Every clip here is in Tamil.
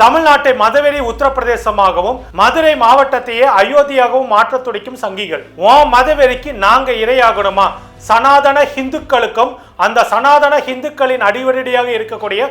தமிழ்நாட்டை மதுவெறி உத்தரப்பிரதேசமாகவும் மதுரை மாவட்டத்தையே அயோத்தியாகவும் மாற்ற துடிக்கும் சங்கிகள். ஓ மதவெறிக்கு நாங்க இரையாகணுமா? சனாதன ஹிந்துக்களுக்கும் அந்த சனாதன ஹிந்துக்களின் அடிவரடியாக இருக்கக்கூடிய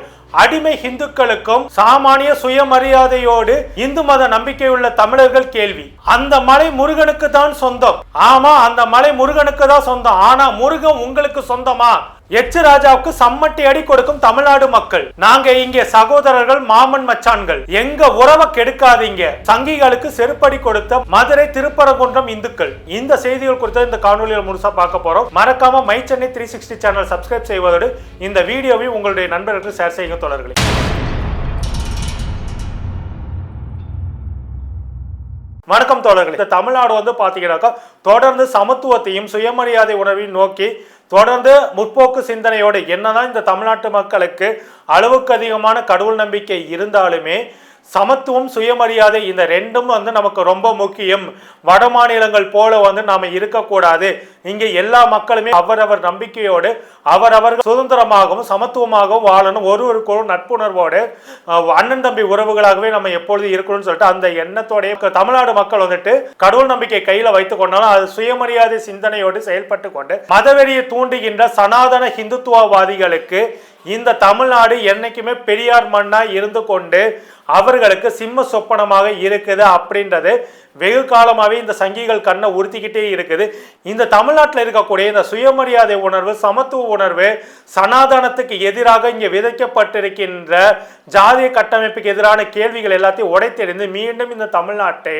அடிமை ஹிந்துக்களுக்கும் சாமானிய சுயமரியாதையோடு இந்து மத நம்பிக்கையுள்ள தமிழர்கள் கேள்வி. அந்த மலை முருகனுக்கு தான் சொந்தம். ஆமா அந்த மலை முருகனுக்கு தான் சொந்தம். ஆனா முருகன் உங்களுக்கு சொந்தமா? எச்சு ராஜாவுக்கு சம்மட்டி அடி கொடுக்கும் தமிழ்நாடு மக்கள். நாங்க இங்கே சகோதரர்கள் மாமன் மச்சான்கள். எங்க உறவை கெடுக்காதீங்க. சங்கிகளுக்கு செருப்படி கொடுத்த மதுரை திருப்பரங்குன்றம் இந்துக்கள். இந்த செய்திகள் குறித்த இந்த காணொலியில் முழுசா பார்க்க போறோம். மறக்காம my Chennai three sixty channel subscribe செய்வதோடு இந்த வீடியோவை உங்களுடைய நண்பர்களுக்கு ஷேர் செய்யுங்க தொடர்களே வணக்கம் தோழர்களே. இந்த தமிழ்நாடு வந்து பார்த்தீங்கன்னாக்கா தொடர்ந்து சமத்துவத்தையும் சுயமரியாதை உணர்வையும் நோக்கி தொடர்ந்து முற்போக்கு சிந்தனையோடு என்னதான் இந்த தமிழ்நாட்டு மக்களுக்கு அளவுக்கு அதிகமான கடவுள் நம்பிக்கை இருந்தாலுமே சமத்துவம் சுயமரியாதை இந்த ரெண்டும் வந்து நமக்கு ரொம்ப முக்கியம். வட மாநிலங்கள் போல வந்து நாம இருக்கக்கூடாது. இங்கே எல்லா மக்களுமே அவரவர் நம்பிக்கையோடு அவரவர்கள் சுதந்திரமாகவும் சமத்துவமாகவும் வாழணும். ஒருவருக்கு ஒரு நட்புணர்வோடு அண்ணன் தம்பி உறவுகளாகவே நம்ம எப்பொழுது இருக்கணும்னு சொல்லிட்டு அந்த எண்ணத்தோடைய தமிழ்நாடு மக்கள் வந்துட்டு கடவுள் நம்பிக்கை கையில வைத்துக் கொண்டாலும் அது சுயமரியாதை சிந்தனையோடு செயல்பட்டு கொண்டு மதவெறியை தூண்டுகின்ற சனாதன ஹிந்துத்துவவாதிகளுக்கு இந்த தமிழ்நாடு என்னைக்குமே பெரியார் மண்ணா இருந்து கொண்டு அவர்களுக்கு சிம்ம சொப்பனமாக இருக்குது அப்படின்றது வெகு காலமாகவே இந்த சங்கிகள் கண்ணை உறுத்திக்கிட்டே இருக்குது. இந்த தமிழ்நாட்டில் இருக்கக்கூடிய இந்த சுயமரியாதை உணர்வு சமத்துவ உணர்வு சனாதனத்துக்கு எதிராக இங்கே விதைக்கப்பட்டிருக்கின்ற ஜாதிய கட்டமைப்புக்கு எதிரான கேள்விகள் எல்லாத்தையும் உடைத்தெறிந்து மீண்டும் இந்த தமிழ்நாட்டை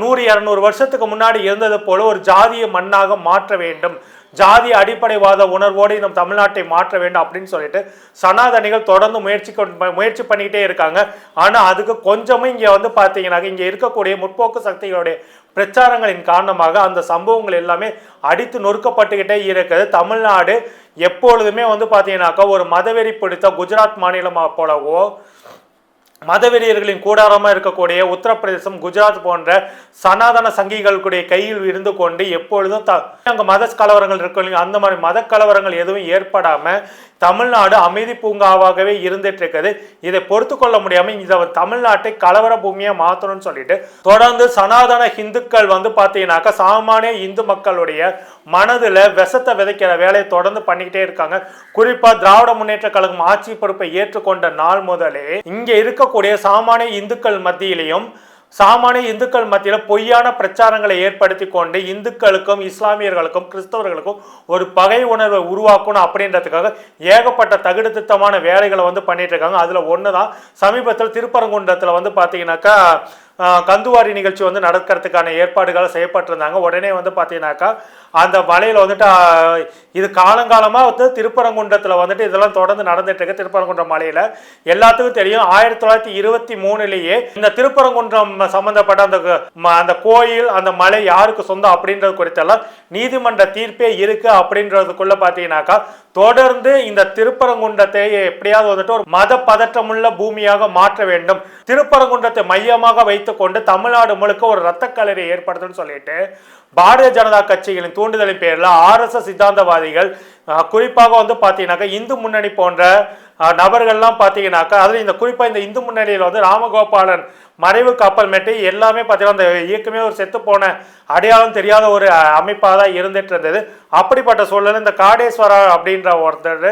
நூறு இரநூறு வருஷத்துக்கு முன்னாடி இருந்தது போல ஒரு ஜாதிய மண்ணாக மாற்ற வேண்டும். ஜாதி அடிப்படைவாத உணர்வோடு நம் தமிழ்நாட்டை மாற்ற வேண்டும் அப்படின்னு சொல்லிட்டு சனாதனிகள் தொடர்ந்து முயற்சி முயற்சி பண்ணிக்கிட்டே இருக்காங்க. ஆனால் அதுக்கு கொஞ்சமும் இங்கே வந்து பார்த்தீங்கன்னாக்க இங்கே இருக்கக்கூடிய முற்போக்கு சக்திகளுடைய பிரச்சாரங்களின் காரணமாக அந்த சம்பவங்கள் எல்லாமே அடித்து நொறுக்கப்பட்டுக்கிட்டே இருக்குது. தமிழ்நாடு எப்பொழுதுமே வந்து பார்த்தீங்கன்னாக்கா ஒரு மதவெறி பிடித்த குஜராத் மாநிலமாக போலவோ மதவெறியர்களின் கூடாரமாக இருக்கக்கூடிய உத்தரப்பிரதேசம் குஜராத் போன்ற சனாதன சங்கிகளுடைய கையில் இருந்து கொண்டு எப்பொழுதும் த அங்கே மத கலவரங்கள் இருக்கும் அந்த மாதிரி மத கலவரங்கள் எதுவும் ஏற்படாமல் தமிழ்நாடு அமைதி பூங்காவாகவே இருந்துட்டு இருக்குது இதை பொறுத்து கொள்ள முடியாமல் இதை தமிழ்நாட்டை கலவர பூமியாக மாற்றணும்னு சொல்லிட்டு தொடர்ந்து சனாதன இந்துக்கள் வந்து பார்த்தீங்கன்னாக்கா சாமானிய இந்து மக்களுடைய மனதில் விஷத்தை விதைக்கிற வேலையை தொடர்ந்து பண்ணிக்கிட்டே இருக்காங்க. குறிப்பாக திராவிட முன்னேற்ற கழகம் ஆட்சி பொறுப்பை ஏற்றுக்கொண்ட நாள் முதலே இங்கே இருக்க இருக்கக்கூடிய சாமானிய இந்துக்கள் மத்தியிலையும் சாமானிய இந்துக்கள் மத்தியில் பொய்யான பிரச்சாரங்களை ஏற்படுத்தி கொண்டு இந்துக்களுக்கும் இஸ்லாமியர்களுக்கும் கிறிஸ்தவர்களுக்கும் ஒரு பகை உணர்வை உருவாக்கணும் அப்படின்றதுக்காக ஏகப்பட்ட தகுடு திட்டமான வேலைகளை வந்து பண்ணிட்டு இருக்காங்க. அதில் ஒன்று தான் சமீபத்தில் திருப்பரங்குன்றத்தில் வந்து பார்த்தீங்கன்னாக்கா கந்துவாரி நிகழ்ச்சி வந்து நடக்கிறதுக்கான ஏற்பாடுகள் செய்யப்பட்டிருந்தாங்க. உடனே வந்து பார்த்தீங்கன்னாக்கா அந்த மலையில் வந்துட்டு இது காலங்காலமாக வந்து திருப்பரங்குன்றத்தில் வந்துட்டு இதெல்லாம் தொடர்ந்து நடந்துட்டு இருக்கு. திருப்பரங்குன்றம் மலையில் எல்லாத்துக்கும் தெரியும். ஆயிரத்தி தொள்ளாயிரத்தி இருபத்தி மூணுலேயே இந்த திருப்பரங்குன்றம் சம்மந்தப்பட்ட அந்த ம- அந்த கோயில் அந்த மலை யாருக்கு சொந்தம் அப்படின்றது குறித்தெல்லாம் நீதிமன்ற தீர்ப்பே இருக்கு அப்படின்றதுக்குள்ள பார்த்தீங்கன்னாக்கா தொடர்ந்து இந்த திருப்பரங்குன்றத்தை எப்படியாவது வந்துட்டு ஒரு மத பதற்றமுள்ள பூமியாக மாற்ற வேண்டும். திருப்பரங்குன்றத்தை மையமாக வைத்து வைத்துக்கொண்டு தமிழ்நாடு முழுக்க ஒரு ரத்த கலரை ஏற்படுத்தும்னு சொல்லிட்டு பாரதிய ஜனதா கட்சிகளின் தூண்டுதலின் பேரில் ஆர்எஸ்எஸ் சித்தாந்தவாதிகள் குறிப்பாக வந்து பார்த்தீங்கன்னாக்கா இந்து முன்னணி போன்ற நபர்கள்லாம் பார்த்தீங்கன்னாக்கா அதில் இந்த குறிப்பாக இந்த இந்து முன்னணியில் வந்து ராமகோபாலன் மறைவு கப்பல் மேட்டு எல்லாமே பார்த்தீங்கன்னா அந்த இயக்கமே ஒரு செத்து போன அடையாளம் தெரியாத ஒரு அமைப்பாக தான் இருந்துட்டு இருந்தது. அப்படிப்பட்ட சூழல் இந்த காடேஸ்வரா அப்படின்ற ஒருத்தர்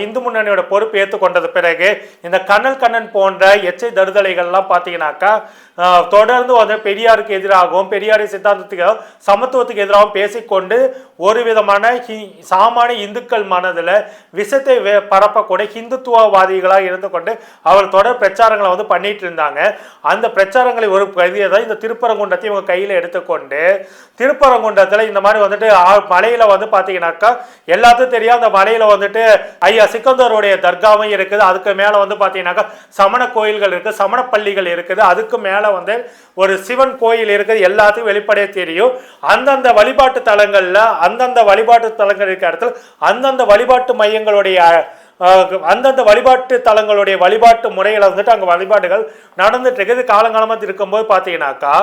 இந்து முன்னணியோட பொறுப்பு ஏற்றுக்கொண்டது பிறகு இந்த கண்ணல் கண்ணன் போன்ற எச்சை தருதலைகள்லாம் பார்த்தீங்கன்னாக்கா தொடர்ந்து வந்து பெரியாருக்கு எதிராகவும் பெரியாரின் சித்தாந்தத்துக்கு சமத்துவத்துக்கு எதிராகவும் பேசிக்கொண்டு ஒரு விதமான ஹி- சாமானிய இந்துக்கள் மனதில் விஷத்தை பரப்பக்கூடிய ஹிந்துத்துவவாதிகளாக இருந்து கொண்டு அவர் தொடர் பிரச்சாரங்களை வந்து பண்ணிட்டு இருந்தாங்க அந்த பிரச்சாரங்களை ஒரு பகுதியை தான் இந்த திருப்பரங்குன்றத்தை இவங்க கையில் எடுத்துக்கொண்டு திருப்பரங்குன்றத்தில் இந்த மாதிரி வந்துட்டு மலையில் வந்து பார்த்தீங்கன்னாக்கா எல்லாத்துக்கும் தெரியும் அந்த மலையில் வந்துட்டு ஐயா சிக்கந்தருடைய தர்காவும் இருக்குது. அதுக்கு மேலே வந்து பார்த்தீங்கன்னாக்கா சமண கோயில்கள் இருக்குது சமண பள்ளிகள் இருக்குது. அதுக்கு மேலே வந்து ஒரு சிவன் கோயில் இருக்குது. எல்லாத்தையும் வெளிப்படையாக தெரியும். அந்தந்த வழிபாட்டு தலங்களில் அந்தந்த வழிபாட்டு தலங்கள் இருக்கிற இடத்துல அந்தந்த வழிபாட்டு மையங்களுடைய அந்தந்த வழிபாட்டு தலங்களுடைய வழிபாட்டு முறைகளை வந்துட்டு அங்கே வழிபாடுகள் நடந்துட்டு இருக்குது. காலங்காலமாக இருக்கும்போது பார்த்தீங்கன்னாக்கா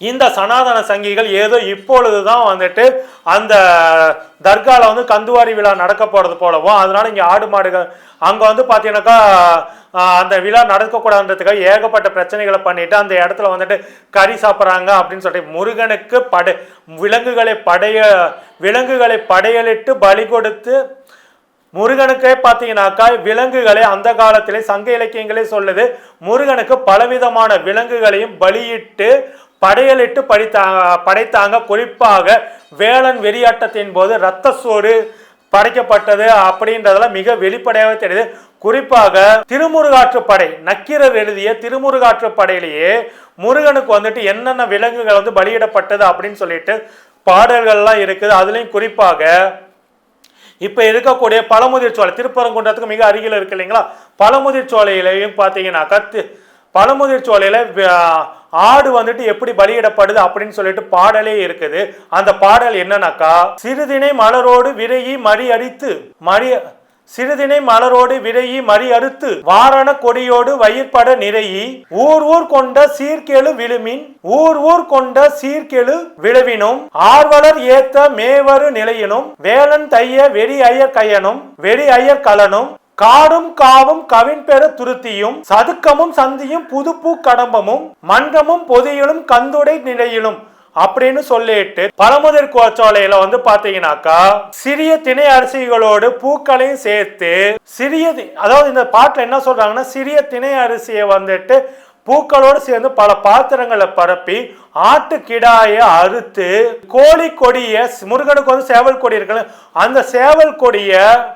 இந்த சனாதன சங்கிகள் ஏதோ இப்பொழுது தான் வந்துட்டு அந்த தர்காவில் வந்து கந்துவாரி விழா நடக்க போகிறது போலவும் அதனால இங்கே ஆடு மாடுகள் அங்கே வந்து பார்த்தீங்கன்னாக்கா அந்த விழா நடக்கக்கூடாதுன்றதுக்காக ஏகப்பட்ட பிரச்சனைகளை பண்ணிட்டு அந்த இடத்துல வந்துட்டு கறி சாப்பிட்றாங்க அப்படின்னு சொல்லிட்டு முருகனுக்கு படை விலங்குகளை படைய விலங்குகளை படையலிட்டு பலி கொடுத்து முருகனுக்கே பார்த்தீங்கன்னாக்கா விலங்குகளை அந்த காலத்திலே சங்க இலக்கியங்களே சொல்லுது. முருகனுக்கு பலவிதமான விலங்குகளையும் பலியிட்டு படையலிட்டு படித்தா படைத்தாங்க. குறிப்பாக வேளன் வெறியாட்டத்தின் போது இரத்த சோறு படைக்கப்பட்டது அப்படின்றதெல்லாம் மிக வெளிப்படையாக தெரியுது. குறிப்பாக திருமுருகாற்றுப்படை நக்கீரர் எழுதிய திருமுருகாற்று படையிலேயே முருகனுக்கு வந்துட்டு என்னென்ன விலங்குகள் வந்து பலியிடப்பட்டது அப்படின்னு சொல்லிட்டு பாடல்கள்லாம் இருக்குது. அதுலேயும் குறிப்பாக இப்போ இருக்கக்கூடிய பழமுதிர் சோலை திருப்பரங்குன்றத்துக்கு மிக அருகில் இருக்கு இல்லைங்களா? பழமுதிர் சோலையிலையும் பார்த்தீங்கன்னாக்கா கத்து பழமுதிர் சோலையில் ஆடு வந்துட்டு எப்படி பலியிடப்படுது அப்படின்னு சொல்லிட்டு பாடலே இருக்குது. அந்த பாடல் என்னன்னாக்கா சிறுதினை மலரோடு விரையி மறி அரித்து மறி சிறுதினை மலரோடு விரையி மறி அறுத்து வாரண கொடியோடு வயிற்பட நிறையி ஊர் ஊர் கொண்ட சீர்கெழு விழுமின் ஊர் ஊர் கொண்ட சீர்கெழு விழுவினும் ஆர்வலர் ஏத்த மேவரு நிலையினும் வேலன் தைய வெறி ஐயர் கையனும் வெறி ஐயர் கலனும் காடும் காவும் கவின்பெற துருத்தியும் சதுக்கமும் சந்தியும் புதுப்பூ கடம்பமும் மன்றமும் பொதியிலும் கந்துடை நிலையிலும் அப்படின்னு சொல்லிட்டு பழமுதிர் கோச்சோலையில வந்து பாத்தீங்கன்னாக்கா சிறிய திணை அரிசிகளோடு பூக்களையும் சேர்த்து சிறிய அதாவது இந்த பாட்டுல என்ன சொல்றாங்கன்னா சிறிய திணை அரிசியை வந்துட்டு பூக்களோடு சேர்ந்து பல பாத்திரங்களை பரப்பி ஆட்டு கிடாயை அறுத்து கோழி கொடிய முருகனுக்கு வந்து சேவல் கொடி இருக்குல்ல அந்த சேவல் கொடிய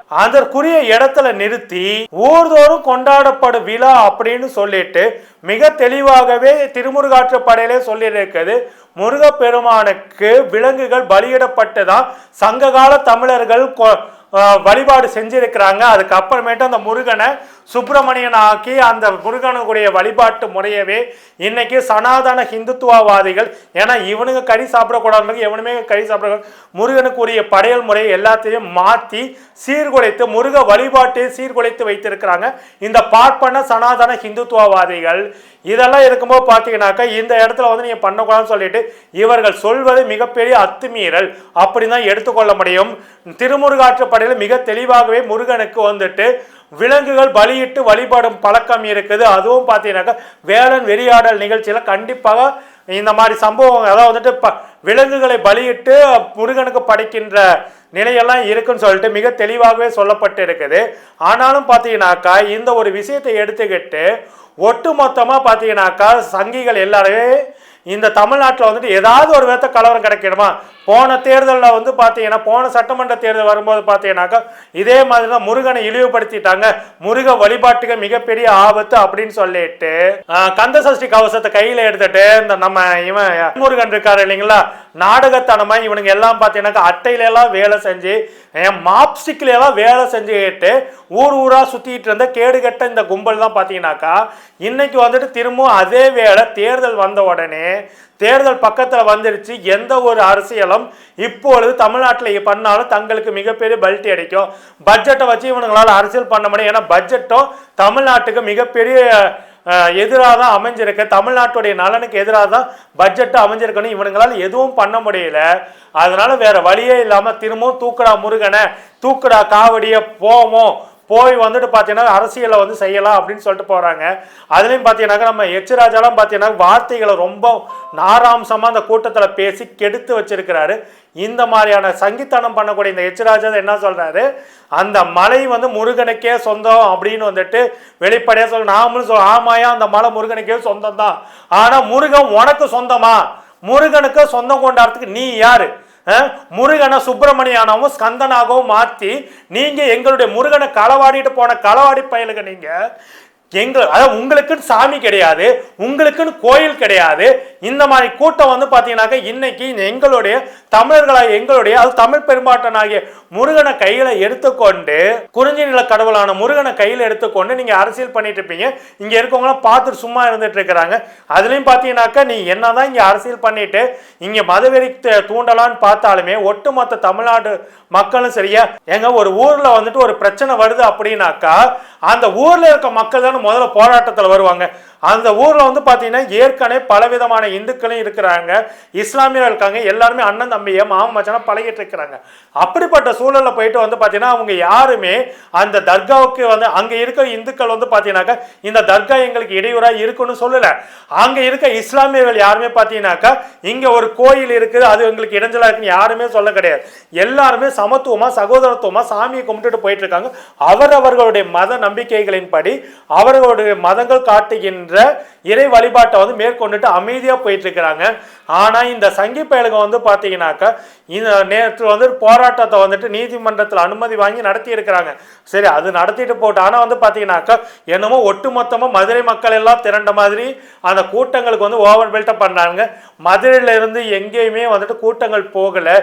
அதற்குரிய இடத்துல நிறுத்தி ஊர்தோறும் கொண்டாடப்படும் விழா அப்படின்னு சொல்லிட்டு மிக தெளிவாகவே திருமுருகாற்றுப்படையிலே சொல்லியிருக்கிறது. முருகப்பெருமானுக்கு விலங்குகள் பலியிடப்பட்டுதான் சங்ககால தமிழர்கள் கொ- வழிபாடு செஞ்சிருக்கிறாங்க. அதுக்கப்புறமேட்டு அந்த முருகனை சுப்பிரமணியன் ஆக்கி அந்த முருகனுடைய வழிபாட்டு முறையவே இன்னைக்கு சனாதன ஹிந்துத்துவவாதிகள் ஏன்னா இவனுங்க கறி சாப்பிடக்கூடாது எவனுமே கறி சாப்பிட முருகனுக்குரிய படையல் முறை எல்லாத்தையும் மாற்றி சீர்குலைத்து முருக வழிபாட்டை சீர்குலைத்து வைத்திருக்கிறாங்க. இந்த பார்ப்பன சனாதன ஹிந்துத்துவவாதிகள் இதெல்லாம் இருக்கும்போது பார்த்தீங்கன்னாக்கா இந்த இடத்துல வந்து நீங்கள் பண்ணக்கூடாதுன்னு சொல்லிட்டு இவர்கள் சொல்வது மிகப்பெரிய அத்துமீறல். அப்படி தான் எடுத்துக்கொள்ள முடியும். திருமுருகாற்று படையில் மிக தெளிவாகவே முருகனுக்கு வந்துட்டு விலங்குகள் பலியிட்டு வழிபடும் பழக்கம் இருக்குது. அதுவும் பார்த்தீங்கன்னாக்கா வேளன் வெறியாடல் நிகழ்ச்சியில் கண்டிப்பாக இந்த மாதிரி சம்பவம் அதாவது வந்துட்டு ப விலங்குகளை பலியிட்டு முருகனுக்கு படைக்கின்ற நிலையெல்லாம் இருக்குன்னு சொல்லிட்டு மிக தெளிவாகவே சொல்லப்பட்டு இருக்குது ஆனாலும் பார்த்தீங்கன்னாக்கா இந்த ஒரு விஷயத்தை எடுத்துக்கிட்டு ஒட்டு மொத்தமாக பார்த்தீங்கன்னாக்கா சங்கிகள் எல்லாருமே இந்த தமிழ்நாட்டில் வந்துட்டு ஏதாவது ஒரு விதத்தை கலவரம் கிடைக்கணுமா? போன தேர்தலில் வந்து பார்த்தீங்கன்னா போன சட்டமன்ற தேர்தல் வரும்போது பார்த்தீங்கன்னாக்கா இதே மாதிரி தான் முருகனை இழிவுபடுத்திட்டாங்க. முருக வழிபாட்டுக்கு மிகப்பெரிய ஆபத்து அப்படின்னு சொல்லிட்டு கந்த சஷ்டி கவசத்தை கையில் எடுத்துட்டு இந்த நம்ம இவன் முருகன் இருக்காரு இல்லைங்களா? நாடகத்தனமா இவனுங்க எல்லாம் பார்த்தீங்கன்னாக்கா அட்டையில எல்லாம் வேலை செஞ்சு மாப்ஸ்டிக்ல எல்லாம் வேலை செஞ்சுக்கிட்டு ஊர் ஊரா சுத்திட்டு இருந்த கேடுகட்ட இந்த கும்பல் தான் பார்த்தீங்கன்னாக்கா இன்னைக்கு வந்துட்டு திரும்பவும் அதே வேலை தேர்தல் வந்த உடனே தேர்தல் பக்கத்தில் வந்துருச்சு எந்த ஒரு அரசியலும் இப்பொழுது தமிழ்நாட்டில் பண்ணாலும் தங்களுக்கு மிகப்பெரிய பல்ட்டி அடிக்கும். பட்ஜெட்டை வச்சு இவனுங்களால அரசியல் பண்ண முடியும். ஏன்னா பட்ஜெட்டும் தமிழ்நாட்டுக்கு மிகப்பெரிய எதிராக தான் அமைஞ்சிருக்கு. தமிழ்நாட்டுடைய நலனுக்கு எதிராக தான் பட்ஜெட்டு அமைஞ்சிருக்கணும் இவனுங்களால் எதுவும் பண்ண முடியல. அதனால வேற வழியே இல்லாமல் திரும்பவும் தூக்குடா முருகனை தூக்குடா காவடியை போவோம். போய் வந்துட்டு பார்த்தீங்கன்னா அரசியலை வந்து செய்யலாம் அப்படின்னு சொல்லிட்டு போகிறாங்க அதுலேயும் பார்த்தீங்கன்னாக்கா நம்ம எச்ராஜாலாம் பார்த்தீங்கன்னா வார்த்தைகளை ரொம்ப நாராம்சமாக அந்த கூட்டத்தில் பேசி கெடுத்து வச்சிருக்கிறாரு. இந்த மாதிரியான சங்கித்தனம் பண்ணக்கூடிய இந்த எச்ராஜா என்ன சொல்கிறாரு அந்த மலை வந்து முருகனுக்கே சொந்தம் அப்படின்னு வந்துட்டு வெளிப்படையாக சொல்ல நாமளும் சொல் ஆமாயா அந்த மலை முருகனுக்கே சொந்தம் தான் ஆனால் முருகன் உனக்கு சொந்தமா? முருகனுக்கு சொந்தம் கொண்டாடுறதுக்கு நீ யாரு? முருகனை சுப்பிரமணியானாவும் ஸ்கந்தனாகவும் மாற்றி நீங்கள் எங்களுடைய முருகனை களவாடிட்டு போன களவாடி பயலுங்க நீங்கள் எங்கள் அதாவது உங்களுக்குன்னு சாமி கிடையாது உங்களுக்குன்னு கோயில் கிடையாது. இந்த மாதிரி கூட்டம் வந்து பார்த்தீங்கன்னாக்கா இன்னைக்கு எங்களுடைய தமிழர்களாக எங்களுடைய அது தமிழ் பெரும்பாட்டனாகிய முருகனை கையில் எடுத்துக்கொண்டு குறிஞ்சி நில கடவுளான முருகனை கையில் எடுத்துக்கொண்டு நீங்கள் அரசியல் பண்ணிட்டு இருப்பீங்க. இங்கே இருக்கவங்களாம் பார்த்துட்டு சும்மா இருந்துட்டு இருக்கிறாங்க. அதுலேயும் பார்த்தீங்கன்னாக்கா நீ என்னதான் இங்கே அரசியல் பண்ணிட்டு இங்கே மதவெறி த- தூண்டலான்னு பார்த்தாலுமே ஒட்டுமொத்த தமிழ்நாடு மக்களும் சரியா எங்க ஒரு ஊரில் வந்துட்டு ஒரு பிரச்சனை வருது அப்படின்னாக்கா அந்த ஊரில் இருக்க மக்கள் தானே முதல்ல போராட்டத்தில் வருவாங்க. அந்த ஊரில் வந்து பார்த்தீங்கன்னா ஏற்கனவே பலவிதமான இந்துக்களும் இருக்கிறாங்க. இஸ்லாமியர்கள் இருக்காங்க. எல்லாருமே அண்ணன் தம்பியை மாமன் மச்சானா பழகிட்டு இருக்கிறாங்க. அப்படிப்பட்ட சூழலில் போயிட்டு வந்து பார்த்தீங்கன்னா அவங்க யாருமே அந்த தர்காவுக்கு வந்து அங்கே இருக்கிற இந்துக்கள் வந்து பார்த்தீங்கன்னாக்கா இந்த தர்கா எங்களுக்கு இடையூறாக இருக்குன்னு சொல்லலை. அங்கே இருக்க இஸ்லாமியர்கள் யாருமே பார்த்தீங்கன்னாக்கா இங்கே ஒரு கோயில் இருக்குது அது எங்களுக்கு இடைஞ்சலாக இருக்குன்னு யாருமே சொல்ல கிடையாது. எல்லாருமே சமத்துவமாக சகோதரத்துவமாக சாமியை கும்பிட்டுட்டு போயிட்டு இருக்காங்க. அவரவர்களுடைய மத நம்பிக்கைகளின்படி அவர்களுடைய மதங்கள் காட்டுகின்ற இறை வழிபாட்டை வந்து மேற்கொண்டுட்டு அமைதியாக போயிட்டு இருக்கிறாங்க இந்த சங்கி பயலுங்க வந்து பார்த்தீங்கன்னாக்கா இந்த நேற்று வந்து போராட்டத்தை வந்துட்டு நீதிமன்றத்தில் அனுமதி வாங்கி நடத்தி இருக்கிறாங்க சரி அது நடத்திட்டு போட்டு ஆனால் வந்து பார்த்தீங்கன்னாக்கா என்னமோ ஒட்டுமொத்தமாக மதுரை மக்கள் எல்லாம் திரண்ட மாதிரி அந்த கூட்டங்களுக்கு வந்து ஓவர் பில்டப் பண்ணுறாங்க மதுரையிலேருந்து எங்கேயுமே வந்துட்டு கூட்டங்கள் போகலை.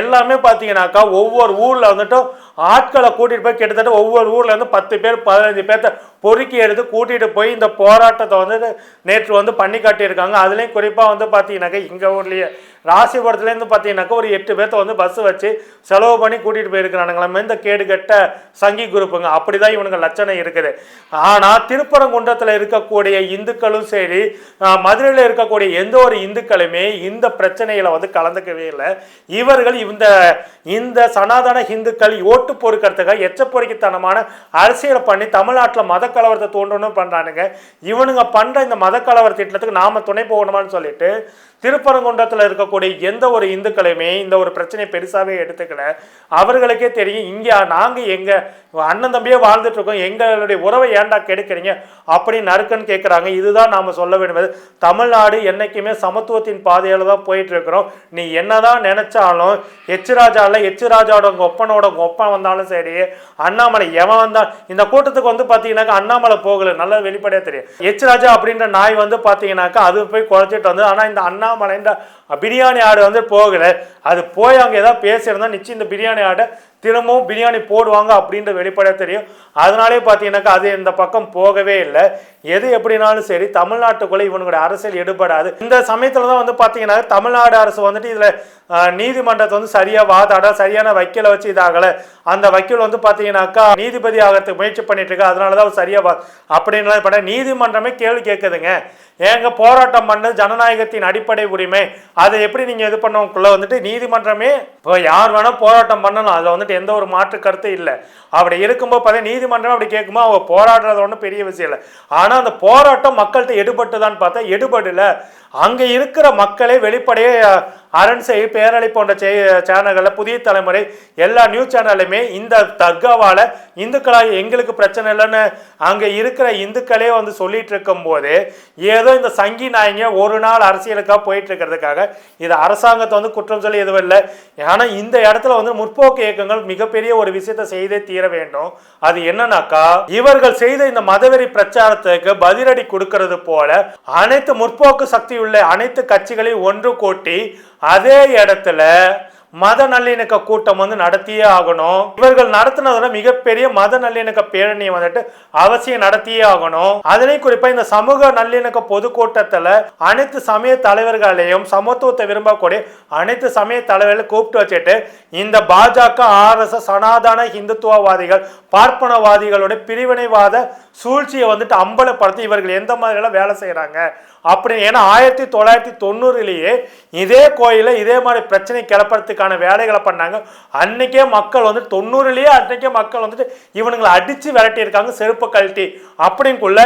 எல்லாமே பார்த்தீங்கன்னாக்கா ஒவ்வொரு ஊரில் வந்துட்டு ஆட்களை கூட்டிகிட்டு போய் கிட்டத்தட்ட ஒவ்வொரு ஊர்லேருந்து பத்து பேர் பதினஞ்சு பேர்த்த பொறுக்கி எடுத்து கூட்டிகிட்டு போய் இந்த போராட்டத்தை வந்து நேற்று வந்து பண்ணி காட்டியிருக்காங்க. அதுலேயும் குறிப்பாக வந்து பாத்தீங்கன்னாக்கா எங்கள் ஊர்லேயே ராசிபுரத்துலேருந்து பார்த்தீங்கன்னாக்கா ஒரு எட்டு பேர்த்த வந்து பஸ் வச்சு செலவு பண்ணி கூட்டிகிட்டு போயிருக்கிறானுங்களாமே இந்த கேடு கெட்ட சங்கி குரூப்புங்க. அப்படி தான் இவனுங்க லட்சணம் இருக்குது. ஆனால் திருப்பரங்குன்றத்தில் இருக்கக்கூடிய இந்துக்களும் சரி மதுரையில் இருக்கக்கூடிய எந்த ஒரு இந்துக்களுமே இந்த பிரச்சனையில் வந்து கலந்துக்கவே இல்லை. இவர்கள் இந்த இந்த சனாதன இந்துக்கள் ஓட்டு பொறுக்கிறதுக்காக எச்ச அரசியலை பண்ணி தமிழ்நாட்டில் மத கலவரத்தை தோன்றணும் பண்ணுறானுங்க இவனுங்க பண்ணுற இந்த மத கலவர திட்டத்துக்கு நாம துணை போகணுமான்னு சொல்லிட்டு திருப்பரங்குன்றத்தில் இருக்கக்கூடிய எந்த ஒரு இந்துக்களையுமே இந்த ஒரு பிரச்சனையை பெருசாகவே எடுத்துக்கல. அவர்களுக்கே தெரியும் இங்கே நாங்கள் எங்கள் அண்ணன் தம்பியே வாழ்ந்துட்டு இருக்கோம் எங்களுடைய உறவை ஏன்டா கெடுக்கிறீங்க அப்படின்னு நறுக்குன்னு கேட்குறாங்க இதுதான் நாம் சொல்ல வேண்டியது. தமிழ்நாடு என்றைக்குமே சமத்துவத்தின் பாதையில் தான் போயிட்டு இருக்கிறோம். நீ என்னதான் நினைச்சாலும் எச் ராஜால எச் ராஜாவோட ஒப்பனோட ஒப்பன் வந்தாலும் சரி அண்ணாமலை எவன் வந்தான் இந்த கூட்டத்துக்கு வந்து பார்த்தீங்கன்னாக்கா அண்ணாமலை போகல. நல்லா வெளிப்படையாக தெரியும். எச் ராஜா அப்படின்ற நாய் வந்து பார்த்தீங்கன்னாக்கா அது போய் குறைச்சிட்டு வந்து ஆனால் இந்த அண்ணாமலைன்ற பிரியாணி ஆடு வந்து போகலை. அது போய் அவங்க ஏதாவது பேசியிருந்தா நிச்சயம் இந்த பிரியாணி ஆடை தினமும் பிரியாணி போடுவாங்க அப்படின்ற வெளிப்படையாக தெரியும். அதனாலே பார்த்தீங்கன்னாக்கா அது இந்த பக்கம் போகவே இல்லை. எது எப்படினாலும் சரி தமிழ்நாட்டுக்குள்ளே இவனுடைய அரசியல் எடுபடாது. இந்த சமயத்தில் தான் வந்து பார்த்தீங்கன்னா தமிழ்நாடு அரசு வந்துட்டு இதில் நீதிமன்றத்தை வந்து சரியாக வாதாட சரியான வக்கீலை வச்சு இதாகலை. அந்த வக்கீல் வந்து பார்த்தீங்கன்னாக்கா நீதிபதி ஆகிறதுக்கு முயற்சி பண்ணிட்டு இருக்கு அதனால தான் சரியாக வா அப்படின்லாம் பண்ண நீதிமன்றமே கேள்வி கேட்குதுங்க. ஏங்க போராட்டம் பண்ணது ஜனநாயகத்தின் அடிப்படை உரிமை. அதை எப்படி நீங்கள் இது பண்ணவங்களுக்குள்ள வந்துட்டு நீதிமன்றமே இப்போ யார் வேணால் போராட்டம் பண்ணலாம். அதில் வந்துட்டு எந்த ஒரு மாற்று கருத்து இல்லை. அப்படி இருக்கும்போது பார்த்தா நீதிமன்றம் அப்படி கேட்கும்போது அவங்க போராடுறது ஒன்றும் பெரிய விஷயம் இல்லை. ஆனால் அந்த போராட்டம் மக்கள்கிட்ட எடுபட்டுதான்னு பார்த்தா எடுபடல. அங்கே இருக்கிற மக்களே வெளிப்படையே அரண் செய் பேரலை போன்ற சேனல்களில் புதிய தலைமுறை எல்லா நியூஸ் சேனல்லையுமே இந்த தர்காவால் இந்துக்களாக எங்களுக்கு பிரச்சனை இல்லைன்னு அங்கே இருக்கிற இந்துக்களே வந்து சொல்லிட்டு இருக்கும்போது ஏதோ இந்த சங்கி நாயங்க ஒரு நாள் அரசியலுக்காக போயிட்டு இருக்கிறதுக்காக இது அரசாங்கத்தை வந்து குற்றம் சொல்லி எதுவும் இல்லை. ஏன்னா இந்த இடத்துல வந்து முற்போக்கு இயக்கங்கள் மிகப்பெரிய ஒரு விஷயத்தை செய்தே தீர வேண்டும். அது என்னன்னாக்கா இவர்கள் செய்த இந்த மதவெறி பிரச்சாரத்துக்கு பதிலடி கொடுக்கறது போல அனைத்து முற்போக்கு சக்தி உள்ள அனைத்து கட்சிகளையும் ஒன்று கூட்டி அதே இடத்துல மத நல்லிணக்க கூட்டம் வந்து நடத்தியே ஆகணும். இவர்கள் நடத்தினதுல மிகப்பெரிய மத நல்லிணக்க பேரணியை வந்துட்டு அவசியம் நடத்தியே ஆகணும். அதுலயும் குறிப்பா இந்த சமூக நல்லிணக்க பொதுக்கூட்டத்துல அனைத்து சமய தலைவர்களையும் சமத்துவத்தை விரும்பக்கூடிய அனைத்து சமய தலைவர்களையும் கூப்பிட்டு வச்சுட்டு இந்த பாஜக ஆர்எஸ்எஸ் சனாதன இந்துத்துவவாதிகள் பார்ப்பனவாதிகளுடைய பிரிவினைவாத சூழ்ச்சியை வந்துட்டு அம்பலப்படுத்தி இவர்கள் எந்த மாதிரியெல்லாம் வேலை செய்கிறாங்க அப்படின்னு ஏன்னா ஆயிரத்தி தொள்ளாயிரத்தி தொண்ணூறுலேயே இதே கோயிலில் இதே மாதிரி பிரச்சனை கிளப்புறதுக்கான வேலைகளை பண்ணாங்க. அன்றைக்கே மக்கள் வந்து தொண்ணூறுலேயே அன்றைக்கே மக்கள் வந்துட்டு இவனுங்களை அடித்து விரட்டியிருக்காங்க செருப்பு கழட்டி அப்படிங்குள்ள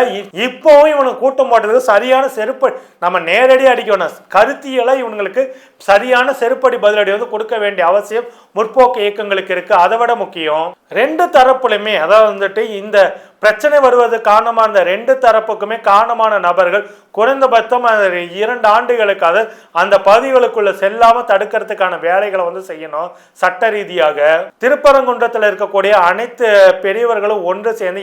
இப்போவும் இவனுக்கு கூட்டம் போட்டதுக்கு சரியான செருப்பு நம்ம நேரடியாக அடிக்கணும் கருத்தியெல்லாம் இவங்களுக்கு சரியான செருப்படி பதிலடி வந்து கொடுக்க வேண்டிய அவசியம் முற்போக்கு இயக்கங்களுக்கு இருக்கு. அதை விட முக்கியம் ரெண்டு தரப்புலையுமே அதாவது வந்துட்டு இந்த பிரச்சனை வருவது காரணமாக இருந்த ரெண்டு தரப்புக்குமே காரணமான நபர்கள் குறைந்தபட்சம் இரண்டு ஆண்டுகளுக்காக அந்த பகுதிகளுக்குள்ள செல்லாம தடுக்கிறதுக்கான வேலைகளை வந்து செய்யணும். சட்ட ரீதியாக திருப்பரங்குன்றத்தில் இருக்கக்கூடிய அனைத்து பெரியவர்களும் ஒன்று சேர்ந்து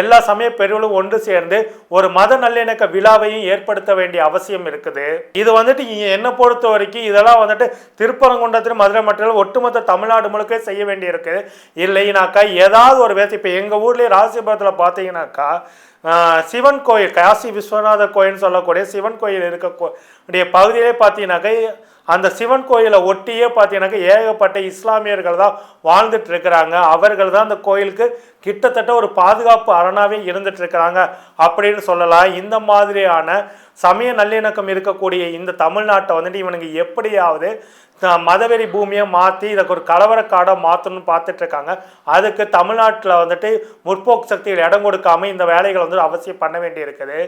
எல்லா சமய பெரியவர்களும் ஒன்று சேர்ந்து ஒரு மத நல்லிணக்க விழாவையும் ஏற்படுத்த வேண்டிய அவசியம் இருக்குது. இது வந்துட்டு என்னை பொறுத்த வரைக்கும் இதெல்லாம் வந்துட்டு திருப்பரங்குன்றத்தில் மதுரை மற்றும் ஒட்டுமொத்த தமிழ்நாடு முழுக்க செய்ய வேண்டியிருக்கு. இல்லைனாக்கா ஏதாவது ஒரு வேலை இப்போ எங்கள் ஊர்லேயே ராசிபுரத்தில் பார்த்தீங்கன்னாக்கா சிவன் கோயில் காசி விஸ்வநாதர் கோயில்னு சொல்லக்கூடிய சிவன் கோயில் இருக்கக்கூடிய பகுதியிலே பார்த்தீங்கன்னாக்கா அந்த சிவன் கோயிலை ஒட்டியே பார்த்தீங்கன்னாக்க ஏகப்பட்ட இஸ்லாமியர்கள் தான் வாழ்ந்துட்டு இருக்கிறாங்க. அவர்கள் தான் அந்த கோயிலுக்கு கிட்டத்தட்ட ஒரு பாதுகாப்பு அரணாகவே இருந்துட்டு இருக்கிறாங்க அப்படின்னு சொல்லலாம். இந்த மாதிரியான சமய நல்லிணக்கம் இருக்கக்கூடிய இந்த தமிழ்நாட்டை வந்துட்டு இவனுங்க எப்படியாவது மதவெறி பூமியை மாற்றி இதுக்கு ஒரு கலவரக்காடாக மாற்றணும்னு பார்த்துட்டு இருக்காங்க அதுக்கு தமிழ்நாட்டில் வந்துட்டு முற்போக்கு சக்திகள் இடம் கொடுக்காமல் இந்த வேலைகளை வந்து அவசியம் பண்ண வேண்டி இருக்குது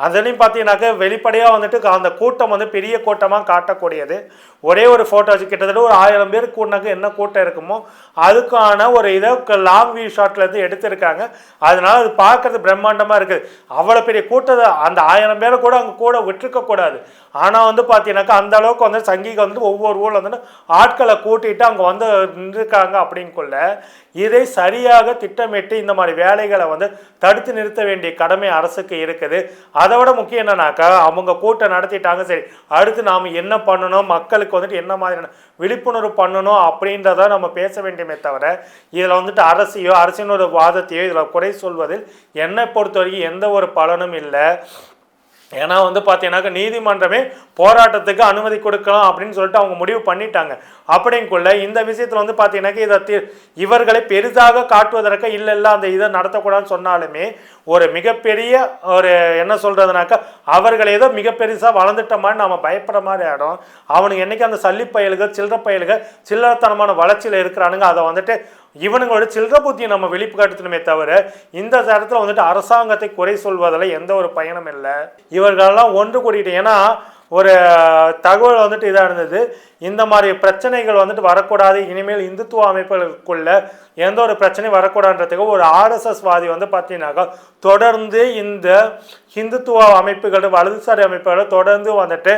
அதுலேயும் பார்த்தீங்கன்னாக்க வெளிப்படையாக வந்துட்டு அந்த கூட்டம் வந்து பெரிய கூட்டமாக காட்டக்கூடியது. ஒரே ஒரு ஃபோட்டோ வச்சு கிட்டத்தட்ட ஒரு ஆயிரம் பேர் கூட்டினாக்க என்ன கூட்டம் இருக்குமோ அதுக்கான ஒரு இதை லாங் வியூ ஷாட்டில் இருந்து எடுத்திருக்காங்க. அதனால அது பார்க்கறது பிரம்மாண்டமாக இருக்குது. அவ்வளோ பெரிய கூட்டத்தை அந்த ஆயிரம் பேரை கூட அங்கே கூட விட்டுருக்கக்கூடாது ஆனால் வந்து பார்த்தீங்கன்னாக்கா அந்த அளவுக்கு வந்து சங்கிகள் வந்து ஒவ்வொரு ஊரில் வந்து ஆட்களை கூட்டிட்டு அங்கே வந்து நின்றுருக்காங்க அப்படின்குள்ள இதை சரியாக திட்டமிட்டு இந்த மாதிரி வேலைகளை வந்து தடுத்து நிறுத்த வேண்டிய கடமை அரசுக்கு இருக்குது. அதை விட முக்கியம் என்னன்னாக்கா அவங்க கூட்டம் நடத்திட்டாங்க சரி அடுத்து நாம் என்ன பண்ணணும் மக்களுக்கு வந்துட்டு என்ன மாதிரியான விழிப்புணர்வு பண்ணணும் அப்படின்றத நம்ம பேச வேண்டியமே தவிர இதில் வந்துட்டு அரசியோ அரசினோட வாதத்தையோ இதில் குறை சொல்வதில் என்னை பொறுத்த வரைக்கும் எந்த ஒரு பலனும் இல்லை. ஏன்னா வந்து பார்த்தீங்கன்னாக்க நீதிமன்றமே போராட்டத்துக்கு அனுமதி கொடுக்கலாம் அப்படின்னு சொல்லிட்டு அவங்க முடிவு பண்ணிட்டாங்க. அப்படிங்குள்ள இந்த விஷயத்தில் வந்து பார்த்தீங்கன்னாக்க இதை தி- இவர்களை பெரிதாக காட்டுவதற்கு இல்லை இல்லை அந்த இதை நடத்தக்கூடாதுன்னு சொன்னாலுமே ஒரு மிகப்பெரிய ஒரு என்ன சொல்கிறதுனாக்கா அவர்கள் ஏதோ மிக பெருசாக வளர்ந்துட்ட மாதிரி நம்ம பயப்படுற மாதிரி ஆகிடும் அவனுக்கு என்னைக்கு அந்த சல்லி பயல்கள் சில்லற பயல்கள் சில்லறத்தனமான வளர்ச்சியில் இருக்கிறானுங்க அதை வந்துட்டு இவனுங்களோட சில்லற புத்தியை நம்ம வெளிப்படுத்தணுமே தவிர இந்த தரத்தில் வந்துட்டு அரசாங்கத்தை குறை சொல்வதில் எந்த ஒரு பயனும் இல்லை. இவர்களெல்லாம் ஒன்று கூட்டிகிட்டு ஏன்னா ஒரு தகவல் வந்துட்டு இதாக இருந்தது. இந்த மாதிரி பிரச்சனைகள் வந்துட்டு வரக்கூடாது. இனிமேல் இந்துத்துவ அமைப்புகளுக்குள்ள எந்த ஒரு பிரச்சனையும் வரக்கூடாதுன்றதுக்கு ஒரு ஆர்எஸ்எஸ் வாதி வந்து பார்த்தீங்கன்னாக்கா தொடர்ந்து இந்த ஹிந்துத்துவ அமைப்புகள் வலதுசாரி அமைப்புகள் தொடர்ந்து வந்துட்டு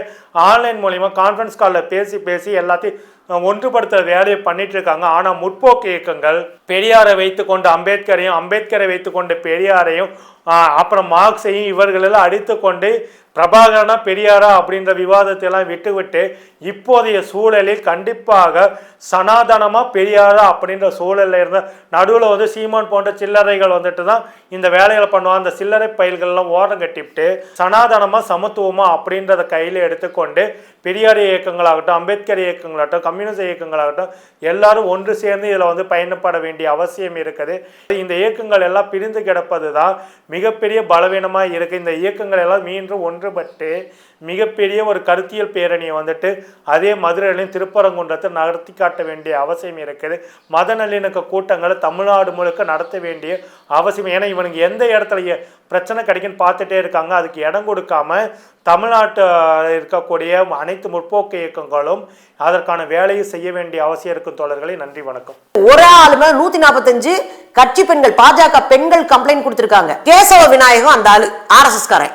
ஆன்லைன் மூலிமா கான்ஃபரன்ஸ் காலில் பேசி பேசி எல்லாத்தையும் ஒன்றுபடுத்துகிற வேலையை பண்ணிட்டு இருக்காங்க. ஆனால் முற்போக்கு இயக்கங்கள் பெரியாரை வைத்துக்கொண்டு அம்பேத்கரையும் அம்பேத்கரை வைத்துக்கொண்டு பெரியாரையும் அப்புறம் மார்க்ஸையும் இவர்களெல்லாம் அடித்து கொண்டு பிரபாகரனா பெரியாரா அப்படின்ற விவாதத்தை எல்லாம் விட்டுவிட்டு இப்போதைய சூழலில் கண்டிப்பாக சனாதனமாக பெரியாரா அப்படின்ற சூழலில் இருந்த நடுவில் வந்து சீமான் போன்ற சில்லறைகள் வந்துட்டு தான் இந்த வேலைகளை பண்ணுவாங்க. அந்த சில்லறை பயில்கள்லாம் ஓரம் கட்டிவிட்டு சனாதனமாக சமத்துவமா அப்படின்றத கையில் எடுத்துக்கொண்டு பெரியார் இயக்கங்களாகட்டும் அம்பேத்கர் இயக்கங்களாகட்டும் கம்யூனிஸ்ட் இயக்கங்களாகட்டும் எல்லாரும் ஒன்று சேர்ந்து இதில் வந்து பயணப்பட வேண்டிய அவசியம் இருக்குது. இந்த இயக்கங்கள் எல்லாம் பிரிந்து கிடப்பது தான் மிகப்பெரிய பலவீனமாக இருக்குது இந்த இயக்கங்கள் எல்லாம் மீண்டும் ஒன்றுபட்டு மிகப்பெரிய ஒரு கருத்தியல் பேரணியை வந்துட்டு அதே மதுரையிலையும் திருப்பரங்குன்றத்தை நடத்தி காட்ட வேண்டிய அவசியம் இருக்குது. மத நல்லிணக்க கூட்டங்களை தமிழ்நாடு முழுக்க நடத்த வேண்டிய அவசியம். ஏன்னா இவனுக்கு எந்த இடத்துல பிரச்சனை கிடைக்குன்னு பார்த்துட்டே இருக்காங்க. அதுக்கு இடம் கொடுக்காம தமிழ்நாட்டில் இருக்கக்கூடிய அனைத்து முற்போக்கு இயக்கங்களும் அதற்கான வேலையை செய்ய வேண்டிய அவசியம் இருக்கும் தோழர்களை நன்றி வணக்கம். ஒரு ஆளுமே நூத்தி நாற்பத்தஞ்சு கட்சி பெண்கள் பாஜக பெண்கள் கம்ப்ளைண்ட் கொடுத்திருக்காங்க. கேசவ விநாயகம் அந்த ஆளு ஆர்எஸ்எஸ் காரன்.